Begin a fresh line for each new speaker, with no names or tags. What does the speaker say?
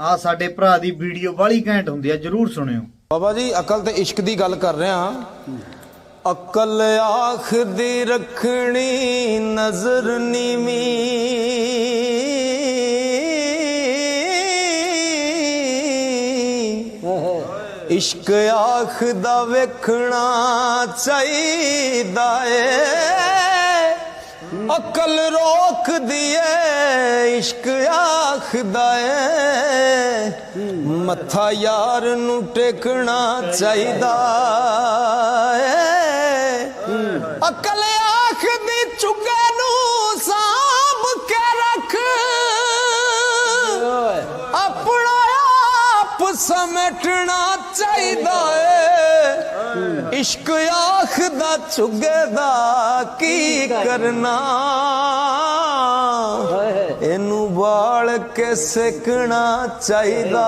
ਆ ਸਾਡੇ ਭਰਾ ਦੀ ਵੀਡੀਓ ਬਾਲੀ ਘੈਂਟ ਹੁੰਦੀ ਆ, ਜਰੂਰ ਸੁਣਿਓ।
ਬਾਬਾ ਜੀ, ਅਕਲ ਤੇ ਇਸ਼ਕ ਦੀ ਗੱਲ ਕਰ ਰਹੇ ਹਾਂ। ਅਕਲ ਆਖ ਦੀ ਰੱਖਣੀ, ਨਜ਼ਰ ਨੀਵੀਂ। ਇਸ਼ਕ ਆਖ ਦਾ ਵੇਖਣਾ ਚਾਹੀਦਾ ਏ। ਅਕਲ ਰੋਕਦੀ ਏ ਇਸ਼ਕ ਆਖਦਾ ਏ। ਮੱਥਾ ਯਾਰ ਨੂੰ ਟੇਕਣਾ ਚਾਹੀਦਾ ਏ। ਅਕਲ ਆਖਦੀ ਚੁੱਗੇ ਨੂੰ ਸਾਂਭ ਕੇ ਰੱਖ। ਆਪਣਾ ਆਪ ਸਮਟਣਾ ਚਾਹੀਦਾ ਏ। ਇਸ਼ਕ ਆਖਦਾ ਚੁੱਗੇ ਦਾ ਕੀ ਕਰਨਾ? ਇਹਨੂੰ ਬਾਲ ਕੇ ਸਿੱਖਣਾ ਚਾਹੀਦਾ।